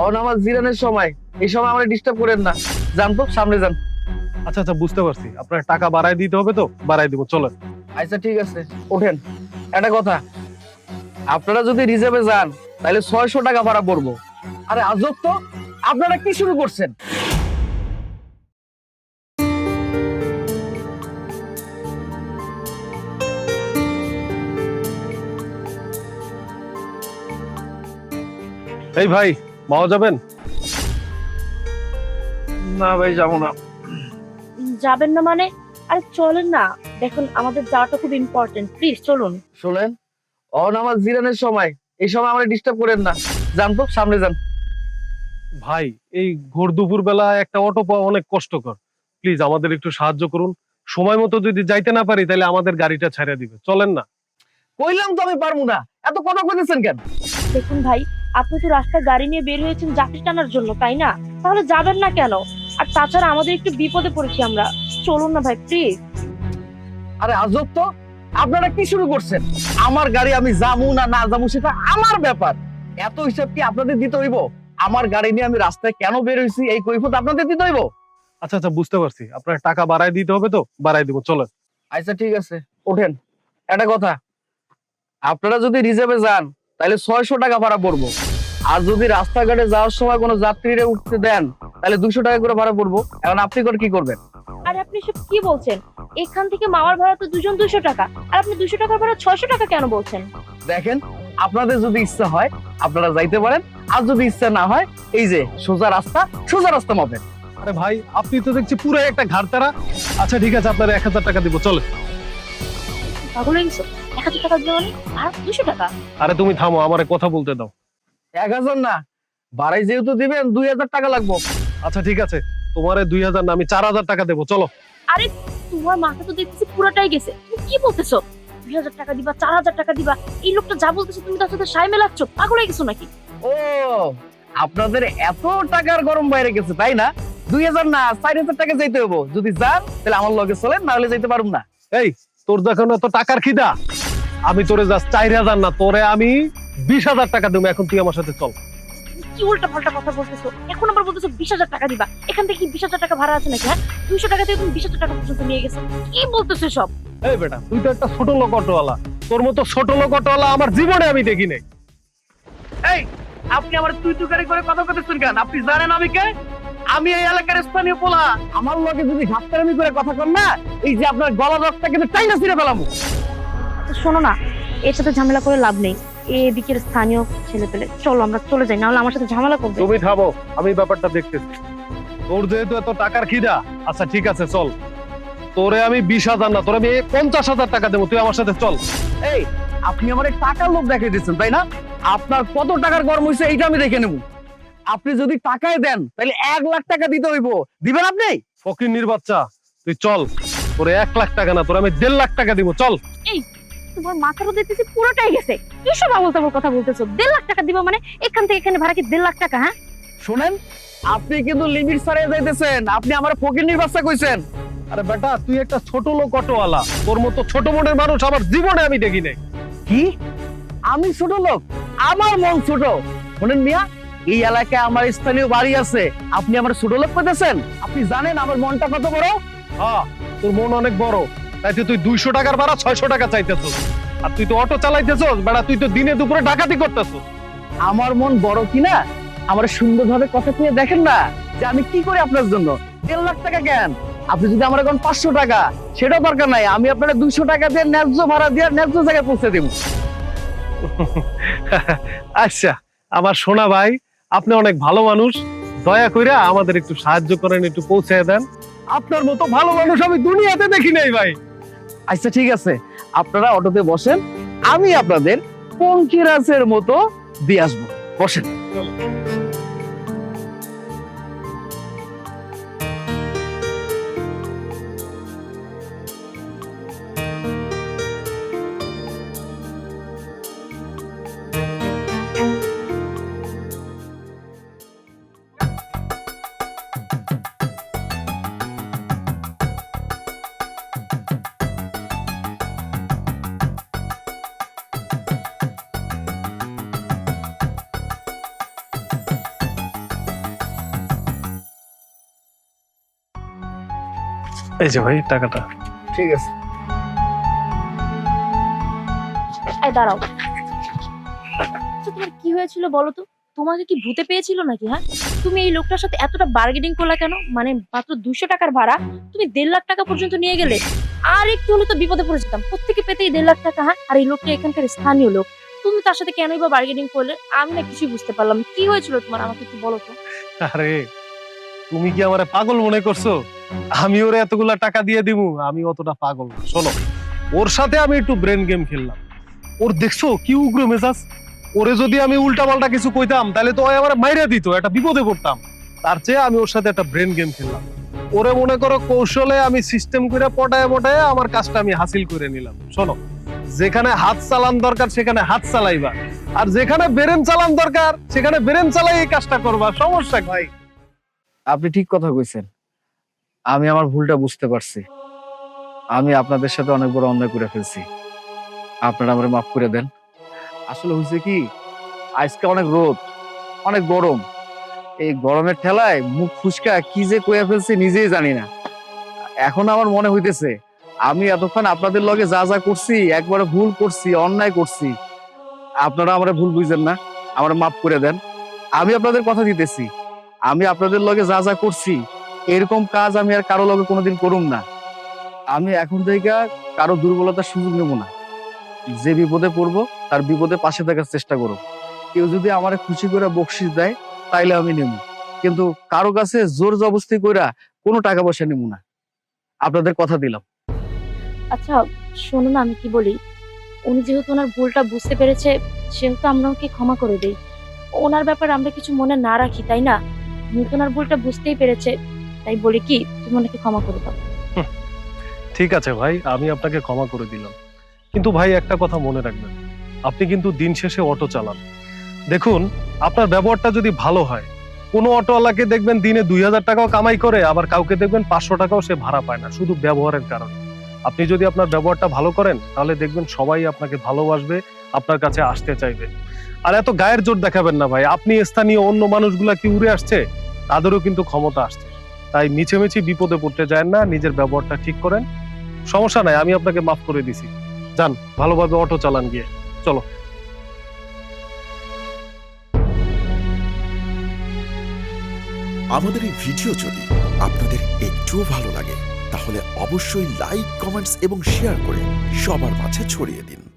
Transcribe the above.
On আমার জিরানের সময়। এই সময় আমার ডিস্টার্ব করেন না। যান তো সামনে যান। আচ্ছা আচ্ছা বুঝতে পারছি। আপনার টাকা বাড়াই দিতে হবে তো? বাড়াই দিব চলো আচ্ছা ঠিক আছে। ওঠেন। একটা কথা আপনারা যদি রিজার্ভে যান তাহলে ছয়শো টাকা ভাড়া পড়ব। আরে আজব তো! আপনারা কি শুরু করছেন? এই ভাই মাও যাবেন? না ভাই যাব না। যাবেন না মানে? আরে চলেন না। দেখুন আমাদের যাওয়াটা খুব ইম্পর্টেন্ট প্লিজ চলুন। শোনেন অন আমার জিরানের সময়। এই সময় আমার ডিস্টার্ব করেন না। যান তো সামনে যান। ভাই এই ভোর দুপুর বেলা একটা অটো পাওয়া অনেক কষ্টকর। প্লিজ আমাদের একটু সাহায্য করুন। সময় মতো যদি যাইতে না পারি তাহলে আমাদের গাড়িটা ছেড়ে দিবে। চলেন না। কইলাম তো আমি পারব না। এত কথা কইতেছেন কেন? দেখুন ভাই আপনি তো রাস্তায় গাড়ি নিয়ে বের হয়েছেন যাত্রী টানার জন্য তাই না? তাহলে যাবেন না কেন? আর তাছাড়া আমাদের একটু বিপদে পড়েছি আমরা। চলুন না ভাই প্লিজ আরে আজব তো। আপনারা কি শুরু করছেন? আমার গাড়ি আমি যাব না না যাব সেটা আমার ব্যাপার। এত হিসাব কি আপনাদের দিতে হইব? আমার গাড়ি নিয়ে আমি রাস্তায় কেন বের হয়েছি এই কৈফত আপনাদের দিতে হইব? আচ্ছা আচ্ছা বুঝতে পারছি। আপনার টাকা বাড়াই দিতে হবে তো? বাড়াই দিব চলেন। আচ্ছা ঠিক আছে। ওঠেন। একটা কথা। আপনারা যদি রিজার্ভে যান তাহলে ছয়শো টাকা ভাড়া পড়ব। আর যদি রাস্তাঘাটে যাওয়ার সময় কোনো যাত্রীরা উঠতে দেন তাহলে দুশো টাকা করে ভাড়া পড়ব। এখন আপনি করে কি করবেন? আর আপনি সব কি বলছেন? এখান থেকে মামার ভাড়া তো দুজন দুশো টাকা। আর আপনি দুশো টাকার ভাড়া ছশো টাকা কেন বলছেন? দেখেন আপনাদের যদি ইচ্ছা হয় আপনারা যাইতে পারেন। আর যদি ইচ্ছা না হয় এই যে সোজা রাস্তা সোজা রাস্তা মাপেন। আরে ভাই আপনি তো দেখছি পুরো একটা ঘাটতারা আচ্ছা ঠিক আছে আপনার এক হাজার টাকা দিব চলে পাগল হয়ে এক হাজার টাকা দিয়ে আর দুশো টাকা? আরে তুমি থামো আমারে কথা বলতে দাও। এক হাজার না বাড়াই যেহেতু দিবেন দুই হাজার টাকা লাগবো। আচ্ছা ঠিক আছে। তোমারে দুই হাজার না আমি চার হাজার টাকা দেবো চলো। আরে তোমার মাথা তো দেখতেছি পুরোটাই গেছে। তুমি কি বলতেছো? দুই হাজার টাকা দিবা চার হাজার টাকা দিবা এই লোকটা যা বলতেছে তুমি তার সাথে সাই মেলাচ্ছ পাগল হয়ে গেছো নাকি? ও আপনাদের এত টাকার গরম বাইরে গেছে তাই না? দুই হাজার না চার হাজার টাকা যাইতে হব যদি যান তাহলে আমার লগে চলেন না হলে যাইতে পারুম না। এই তোর যখন এত টাকার খিদা? আমি তোরে যাস চার হাজার না তোরে আমি বিশ হাজার টাকা দেবো। এখন তুই আমার সাথে চল। কি উল্টা পাল্টা কথা বলতেছো? এখন আবার বলতেছো বিশ হাজার টাকা দিবা। এখান থেকে কি বিশ হাজার টাকা ভাড়া আছে নাকি হ্যাঁ? দুইশো টাকা দিয়ে তুমি বিশ হাজার টাকা পর্যন্ত নিয়ে গেছো। কি বলতেছো সব এই বেটা তুই তো একটা ছোট লোক অটোওয়ালা তোর মতো ছোট লোক অটোওয়ালা আমার জীবনে আমি দেখি নাই। এই আপনি আমার তুই তুকারি করে কথা বলতেছেন কেন? আপনি জানেন আমি কে? আমি এই এলাকার স্থানীয় পোলা। আমার লগে যদি ঘাটতারামি করে কথা কন না এই যে আপনার গলা রক্তটা কিন্তু টাইনা ছিঁড়ে ফেলামু শোনো না এর সাথে ঝামেলা করে লাভ নেই। এদিকের স্থানীয় ছেলে পেলে চলো আমরা চলে যাই নাহলে আমার সাথে ঝামেলা করবে। তুমি থামো আমি ব্যাপারটা দেখতেছি। তোর যেহেতু এত টাকার খিদা আচ্ছা ঠিক আছে চল। তোরে আমি বিশ হাজার না তোরে আমি পঞ্চাশ হাজার টাকা দেবো তুই আমার সাথে চল। এই আপনি আমার টাকার লোভ দেখিয়ে দিচ্ছেন তাই না? আপনার কত টাকার গরম হয়েছে এইটা আমি দেখে নেব। আপনি যদি টাকায় দেন তাহলে এক লাখ টাকা দিতে হইব। দিবেন আপনি? ফকির বাচ্চা তুই চল। তোরে এক লাখ টাকা না তোর আমি দেড় লাখ টাকা দিব চল। তোমার দেখতেছি পুরোটাই গেছে। কি সব আবল তাবল কথা বলতেছো? দেড় লাখ টাকা দিবা মানে এখান থেকে এখানে ভাড়া কি দেড় লাখ টাকা হ্যাঁ? শুনেন আপনি কিন্তু লিমিট ছাড়িয়ে যাইতেছেন। আপনি আমার বাচ্চা কইছেন আরে বেটা তুই একটা ছোট লোক অটোওয়ালা। তোর মতো ছোট মনের মানুষ আমার জীবনে আমি দেখি নাই। কি? আমি ছোট লোক? আমার মন ছোট। শুনেন মিয়া এই এলাকায় আমার স্থানীয় বাড়ি আছে। আপনি আমার ছোট লোক পেতেছেন আপনি জানেন আমার মনটা কত বড়? হ্যাঁ তোর মন অনেক বড়। তাই তুই দুইশো টাকার ভাড়া ছয়শো টাকা চাইতেছ আর তুই তো অটো চালাইতেছ বেড়া তুই তো দিনে দুপুরে ডাকাতি করতেছ আমার মন বড় কিনা? আমার সুন্দরভাবে কথা শুনে দেখেন না যে আমি কি করি আপনার জন্য? দেড় লাখ টাকা কেন? আপনি যদি আমার এখন পাঁচশো টাকা, সেটাও দরকার নাই। আমি আপনার দুশো টাকা দিয়ে ন্যায্য ভাড়া দিয়ে ন্যায্য জায়গায় পৌঁছে দেবো। আচ্ছা আমার সোনা ভাই, আপনি অনেক ভালো মানুষ। দয়া কইরা আমাদের একটু সাহায্য করেন, একটু পৌঁছে দেন। আপনার মতো ভালো মানুষ আমি দুনিয়াতে দেখি নাই ভাই। আচ্ছা ঠিক আছে। আপনারা অটোতে বসেন আমি আপনাদের পঙ্কিরাজের মতো দিয়ে আসব। বসেন। এই যে ভাই টাকাটা। ঠিক আছে। এই দাঁড়াও। আচ্ছা তোমার কি হয়েছিল বলো তো? তোমাকে কি ভূতে পেয়েছিল নাকি হ্যাঁ? তুমি এই লোকটার সাথে এতটা বার্গেনিং করলা কেন? মানে মাত্র দুশো টাকার ভাড়া তুমি দেড় লাখ টাকা পর্যন্ত নিয়ে গেলে। আর একটু হলে তো বিপদে পড়ে যেতাম। প্রত্যেকে পেতেই দেড় লাখ টাকা হ্যাঁ? আর এই লোকটা এখানকার স্থানীয় লোক। তুমি তার সাথে কেনই বা বার্গেনিং করলে? আমি না কিছুই বুঝতে পারলাম কি হয়েছিল তোমার? আমাকে একটু বলো তো। আরে তুমি কি আমারে পাগল মনে করছ? আমি ওরে এতগুলা টাকা দিয়ে দিমু, আমি অতটা পাগল শোনো, ওর সাথে আমি একটু ব্রেন গেম খেললাম। ওর দেখছ কি উগ্র মেজাজ? ওরে যদি আমি উল্টা পাল্টা কিছু কইতাম, তাহলে তো আমার মাইরা দিত, একটা বিপদে পড়তাম। তার চেয়ে আমি ওর সাথে একটা ব্রেন গেম খেললাম। ওরে মনে করো কৌশলে আমি সিস্টেম করে পটায় পটায় আমার কাজটা আমি হাসিল করে নিলাম। শোনো, যেখানে হাত চালান দরকার, সেখানে হাত চালাইবা। আর যেখানে ব্রেন চালান দরকার, সেখানে ব্রেন চালাই এই কাজটা করবা। সমস্যা ভাই আপনি ঠিক কথা কইছেন। আমি আমার ভুলটা বুঝতে পারছি। আমি আপনাদের সাথে অনেক বড় অন্যায় করে ফেলছি। আপনারা আমার মাফ করে দেন। আসলে হয়েছে কি, আজকে অনেক রোদ, অনেক গরম। এই গরমের ঠেলায় মুখ ফুসকা কি যে কয়ে ফেলছি নিজেই জানি না। এখন আমার মনে হইতেছে, আমি এতক্ষণ আপনাদের লগে যা যা করছি, একবারে ভুল করছি, অন্যায় করছি, আপনারা আমার ভুল বুঝেন না। আমার মাফ করে দেন। আমি আপনাদের কথা দিতেছি। আমি আপনাদের লগে যা যা করছি, এরকম কাজ আমি আর কারও লগে কোনোদিন করুম না। আমি এখন থেকে কারও দুর্বলতার সুযোগ নেব না। যে বিপদে পড়ব, তার বিপদে পাশে থাকার চেষ্টা করো। কেউ যদি আমার খুশি করে বকশিস দেয়, তাইলে আমি নেব। কিন্তু কারও কাছে জোর জবস্তি কইরা কোনো টাকা পয়সা নেব না। আপনাদের কথা দিলাম। আচ্ছা শোনো না, আমি কি বলি? উনি যেহেতু ওনার ভুলটা বুঝতে পেরেছে, সেহেতু আমরা ওকে ক্ষমা করে দেই? ওনার ব্যাপারে আমরা কিছু মনে না রাখি, তাই না? উনি ভুলটা বুঝতেই পেরেছে, তাই বলি কি, তুমি ওনাকে ক্ষমা করে দাও। ঠিক আছে ভাই, আমি আপনাকে ক্ষমা করে দিলাম। কিন্তু ভাই, একটা কথা মনে রাখবেন, আপনি কিন্তু দিন শেষে অটো চালান। দেখুন, আপনার ব্যবহারটা যদি ভালো হয়, কোনো অটোওয়ালাকে দেখবেন দিনে দুই হাজার টাকাও কামাই করে, আবার কাউকে দেখবেন পাঁচশো টাকাও সে ভাড়া পায় না, শুধু ব্যবহারের কারণে। আপনি যদি আপনার ব্যবহারটা ভালো করেন, তাহলে দেখবেন সবাই আপনাকে ভালোবাসবে, আপনার কাছে আসতে চাইবে। আর এত গায়ের জোর দেখাবেন না ভাই, আপনি স্থানীয় অন্য মানুষগুলা কি উড়ে আসছে? তাদেরও কিন্তু ক্ষমতা আসছে। তাই মিছেমিছি বিপদে পড়তে যায় না, নিজের ব্যবহারটা ঠিক করেন। সমস্যা নাই, আমি আপনাকে মাফ করে দিছি। যান, ভালোভাবে অটো চালান গিয়ে। চলো। আমাদের এই ভিডিও যদি আপনাদের একটুও ভালো লাগে, তাহলে অবশ্যই লাইক, কমেন্টস এবং শেয়ার করে সবার মাঝে ছড়িয়ে দিন।